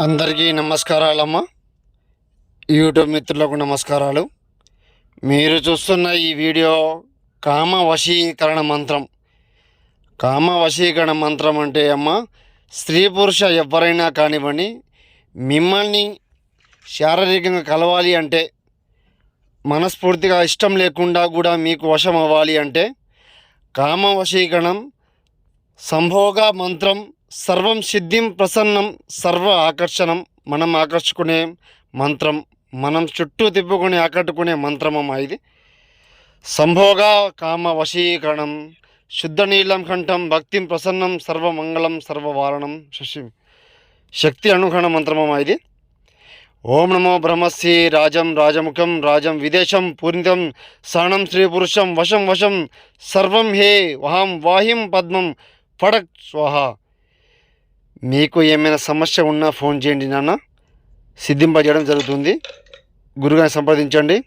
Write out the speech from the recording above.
అందరికీ నమస్కారాలమ్మ. యూట్యూబ్ మిత్రులకు నమస్కారాలు. మీరు చూస్తున్న ఈ వీడియో కామ వశీకరణ మంత్రం. కామ వశీకరణ మంత్రం అంటే అమ్మ స్త్రీ పురుష ఎవరైనా కానివ్వండి మిమ్మల్ని శారీరకంగా కలవాలి అంటే మనస్ఫూర్తిగా ఇష్టం లేకుండా కూడా మీకు వశం అవ్వాలి అంటే కామ వశీకరణం సంభోగ మంత్రం సర్వం సిద్ధిం ప్రసన్నం సర్వ ఆకర్షణం మనం ఆకర్షుకునే మంత్రం మనం చుట్టూ తిప్పుకొని ఆకట్టుకునే మంత్రమమ్మా ఇది. సంభోగ కామ వశీకరణం శుద్ధ నీలం కంఠం భక్తిం ప్రసన్నం సర్వమంగళం సర్వవారణం శశి. శక్తి అనుగణ మంత్రమమ్మా ఇది. ఓం నమో బ్రహ్మశ్రీ రాజం రాజముఖం రాజం విదేశం పూర్ణితం సాణం స్త్రీ పురుషం వశం వశం సర్వం హే వహం వాహిం పద్మం ఫడక్ స్వాహ. మీకు ఏమైనా సమస్య ఉన్నా ఫోన్ చేయండి నాన్న. సిద్ధింపజేయడం జరుగుతుంది. గురుగారిని సంప్రదించండి.